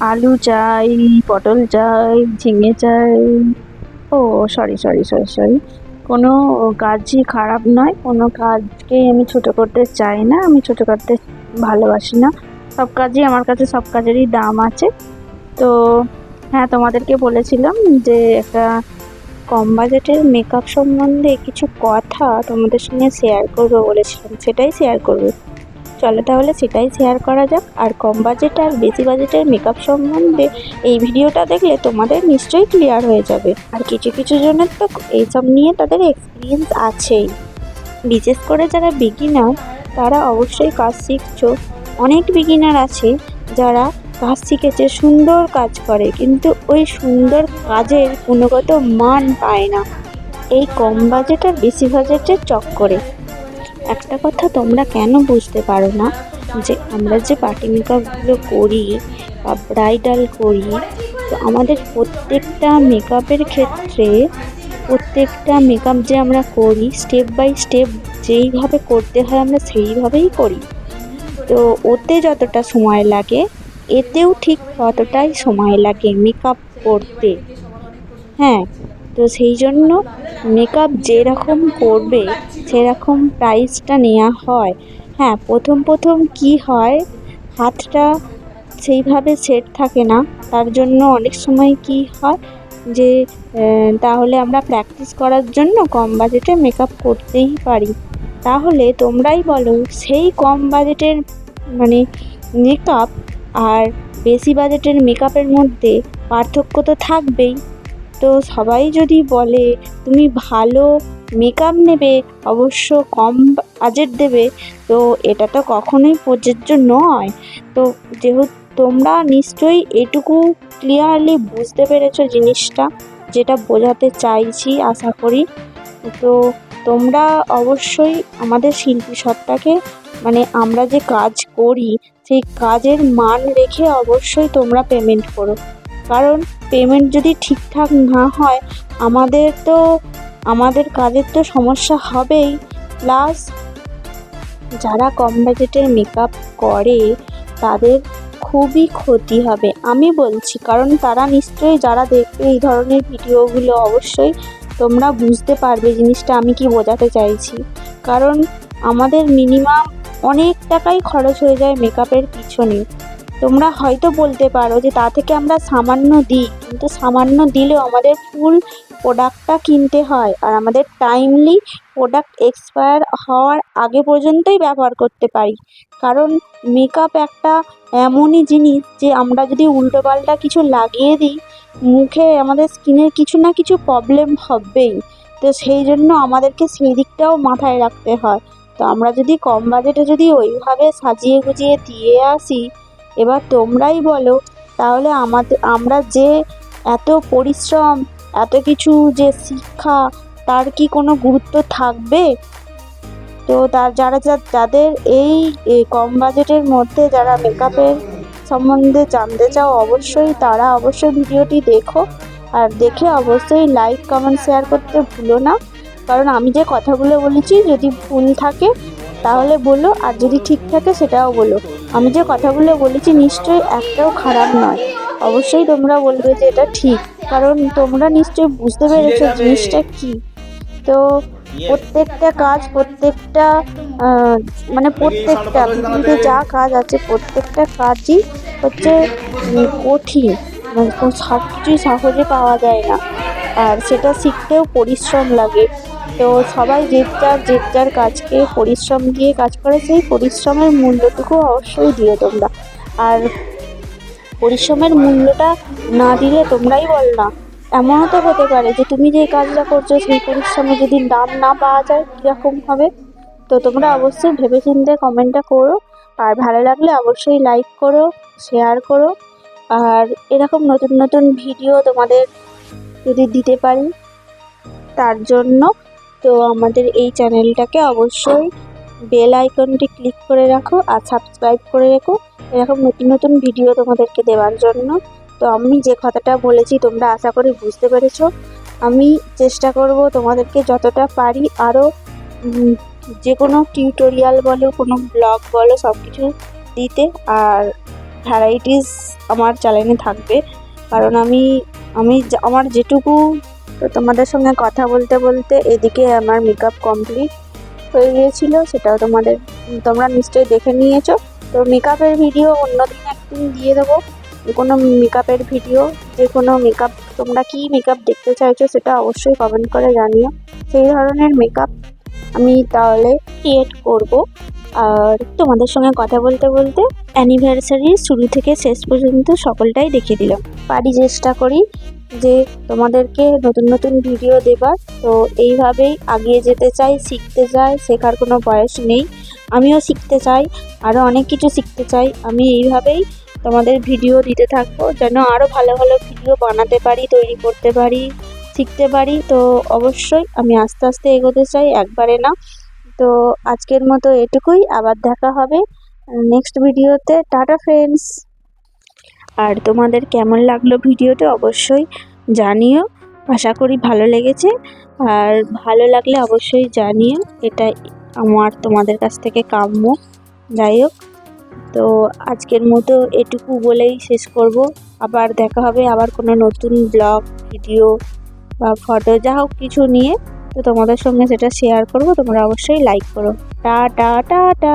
আলু চাই, পটল চাই, ঝিঙে চাই। ও সরি সরি সরি সরি কোনো কাজই খারাপ নয়। কোনো কাজকেই আমি ছোটো করতে চাই না, আমি ছোটো করতে ভালোবাসি না। সব কাজই আমার কাছে, সব কাজেরই দাম আছে। তো হ্যাঁ তোমাদেরকে বলেছিলাম যে একটা কম বাজেটের মেকআপ সম্বন্ধে কিছু কথা তোমাদের সঙ্গে শেয়ার করব বলেছিলাম। সেটাই শেয়ার করব। চলো তাহলে সেটাই শেয়ার করা যাক। আর কম বাজেট আর বেশি বাজেটের মেকআপ সম্বন্ধে এই ভিডিওটা দেখলে তোমাদের নিশ্চয়ই ক্লিয়ার হয়ে যাবে। আর কিছু কিছু জনের তো এইসব নিয়ে তাদের এক্সপিরিয়েন্স আছেই। বিশেষ করে যারা বিগিনার তারা অবশ্যই কাজ শিখছো। অনেক বিগিনার আছে যারা কাজ শিখেছে, সুন্দর কাজ করে, কিন্তু ওই সুন্দর কাজের গুণগত মান পায় না। এই কম বাজেট আর বেশি বাজেটের চক্করে। একটা কথা তোমরা কেন বুঝতে পারো না? যে আমরা যে পার্টি মেকআপগুলো করি বা ব্রাইডাল করি, তো আমাদের প্রত্যেকটা মেকআপের ক্ষেত্রে প্রত্যেকটা মেকআপ যে আমরা করি, স্টেপ বাই স্টেপ যেইভাবে করতে হয় আমরা সেইভাবেই করি। তো ওতে যতটা সময় লাগে, এতেও ঠিক ততটাই সময় লাগে মেকআপ করতে। হ্যাঁ তো সেই জন্য মেকআপ যেরকম করবে, সেরকম প্রাইসটা নেওয়া হয়। হ্যাঁ প্রথম প্রথম কি হয়, হাতটা সেইভাবে সেট থাকে না। তার জন্য অনেক সময় কি হয় যে তাহলে আমরা প্র্যাকটিস করার জন্য কম বাজেটে মেকআপ করতেই পারি। তাহলে তোমরাই বলো, সেই কম বাজেটের মানে মেকআপ আর বেশি বাজেটের মেকআপের মধ্যে পার্থক্য তো থাকবেই। তো সবাই যদি বলে তুমি ভালো মেকআপ নেবে, অবশ্য কম বাজেট দেবে, তো এটা তো কখনোই প্রযোজ্য নয়। তো যেহেতু তোমরা নিশ্চয়ই এটুকু ক্লিয়ারলি বুঝতে পেরেছ জিনিসটা, যেটা বোঝাতে চাইছি আশা করি। তো তোমরা অবশ্যই আমাদের শিল্পী সত্তাকে মানে আমরা যে কাজ করি, সেই কাজের মান রেখে অবশ্যই তোমরা পেমেন্ট করো। কারণ পেমেন্ট যদি ঠিকঠাক না হয়, আমাদের তো, আমাদের কাজের তো সমস্যা হবেই। প্লাস যারা কম বাজেটের মেকআপ করে, তাদের খুবই ক্ষতি হবে। আমি বলছি, কারণ তারা নিশ্চয়ই যারা দেখবে এই ধরনের ভিডিওগুলো, অবশ্যই তোমরা বুঝতে পারবে জিনিসটা, আমি কি বোঝাতে চাইছি। কারণ আমাদের মিনিমাম অনেক টাকাই খরচ হয়ে যায় মেকআপের পিছনে। তোমরা হয়তো বলতে পারো যে তা থেকে আমরা সামান্য দিই, কিন্তু সামান্য দিলেও আমাদের ফুল প্রোডাক্টটা কিনতে হয় আর আমাদের টাইমলি প্রোডাক্ট এক্সপায়ার হওয়ার আগে পর্যন্তই ব্যবহার করতে পারি। কারণ মেকআপ একটা এমনই জিনিস যে আমরা যদি উল্টোপাল্টা কিছু লাগিয়ে দিই, মুখে আমাদের স্কিনের কিছু না কিছু প্রবলেম হবেই। তো সেই জন্য আমাদেরকে সেই দিকটাও মাথায় রাখতে হয়। তো আমরা যদি কম বাজেটে যদি ওইভাবে সাজিয়ে গুজিয়ে দিয়ে আসি এবার তোমরাই বলো, তাহলে আমাদের, আমরা যে এত পরিশ্রম, এত কিছু যে শিক্ষা, তার কি কোনো গুরুত্ব থাকবে? তো তার, যারা যাদের এই এই কম বাজেটের মধ্যে যারা মেকআপের সম্বন্ধে জানতে চাও, অবশ্যই তারা অবশ্যই ভিডিওটি দেখো। আর দেখে অবশ্যই লাইক কমেন্ট শেয়ার করতে ভুলো না। কারণ আমি যে কথাগুলো বলেছি, যদি ভুল থাকে, তাহলে বলো, আর যদি ঠিক থাকে, সেটাও বলো। আমি যে কথাগুলো বলেছি নিশ্চয়ই একটাও খারাপ নয়। অবশ্যই তোমরা বলবে যে এটা ঠিক কারণ তোমরা নিশ্চয়ই বুঝতে পেরেছ জিনিসটা কি। তো প্রত্যেকটা কাজ প্রত্যেকটা মানে প্রত্যেকটা পৃথিবীতে যা কাজ আছে প্রত্যেকটা কাজই হচ্ছে কঠিন মানে সব কিছুই সহজে পাওয়া যায় না। আর সেটা শিখতেও পরিশ্রম লাগে। তো সবাই যে যার যে যার কাজকে পরিশ্রম দিয়ে কাজ করে, সেই পরিশ্রমের মূল্যটুকু অবশ্যই দিও তোমরা। আর পরিশ্রমের মূল্যটা না দিলে তোমরাই বল না। এমনও তো হতে পারে যে তুমি যে কাজটা করছ, সেই পরিশ্রমে যদি দাম না পাওয়া যায়, কীরকম হবে? তো তোমরা অবশ্যই ভেবেচিন্তে কমেন্টটা করো। আর ভালো লাগলে অবশ্যই লাইক করো শেয়ার করো। আর এরকম নতুন নতুন ভিডিও তোমাদের যদি দিতে পারি, তার জন্য তো আমাদের এই চ্যানেলটাকে অবশ্যই বেল আইকনটি ক্লিক করে রাখো আর সাবস্ক্রাইব করে রেখো। এরকম নতুন নতুন ভিডিও তোমাদেরকে দেওয়ার জন্য। তো আমি যে কথাটা বলেছি, তোমরা আশা করি বুঝতে পেরেছ। আমি চেষ্টা করব তোমাদেরকে যতটা পারি আরও যে কোনো টিউটোরিয়াল বলো, কোনো ব্লগ বলো সব কিছু দিতে। আর ভ্যারাইটিস আমার চ্যানেলে থাকবে। কারণ আমি আমি আমার যেটুকু তো তোমাদের সঙ্গে কথা বলতে বলতে এদিকে আমার মেকআপ কমপ্লিট হয়ে গিয়েছিল, সেটাও তোমাদের, তোমরা নিশ্চয়ই দেখে নিয়েছো। তো মেকআপের ভিডিও অন্যদিন একদিন দিয়ে দেবো। কোনো মেকআপের ভিডিও যে কোনো মেকআপ তোমরা কি মেকআপ দেখতে চাইছো সেটা অবশ্যই কমেন্ট করে জানিও। সেই ধরনের মেকআপ আমি তাহলে ক্রিয়েট করব। আর তোমাদের সঙ্গে কথা বলতে বলতে অ্যানিভার্সারি শুরু থেকে শেষ পর্যন্ত সকলটাই দেখিয়ে দিলাম। পারি চেষ্টা করি যে তোমাদেরকে নতুন নতুন ভিডিও দেবার। তো এইভাবেই আগিয়ে যেতে চাই, শিখতে চাই, শেখার কোনো বয়স নেই। আমিও শিখতে চাই আরও অনেক কিছু শিখতে চাই। আমি এইভাবেই তোমাদের ভিডিও দিতে থাকব, যেন আরও ভালো ভালো ভিডিও বানাতে পারি, তৈরি করতে পারি, শিখতে পারি। তো অবশ্যই আমি আস্তে আস্তে এগোতে চাই, একবারে না। তো আজকের মতো এটুকুই, আবার দেখা হবে নেক্সট ভিডিওতে। টাটা ফ্রেন্ডস আর তোমাদের কেমন লাগল ভিডিওটা অবশ্যই জানিও। আশা করি ভালো লেগেছে। আর ভালো লাগলে অবশ্যই জানিও। এটা আমার, তোমাদের কাছ থেকে কাম্য। যাই হোক, তো আজকের মতো এটুকু বলেই শেষ করব। আবার দেখা হবে আবার কোনো নতুন ব্লগ ভিডিও বা ফটো যা হোক কিছু নিয়ে। তোমাদের সঙ্গে সেটা শেয়ার করব তোমরা অবশ্যই লাইক করো। টা টা টা টা।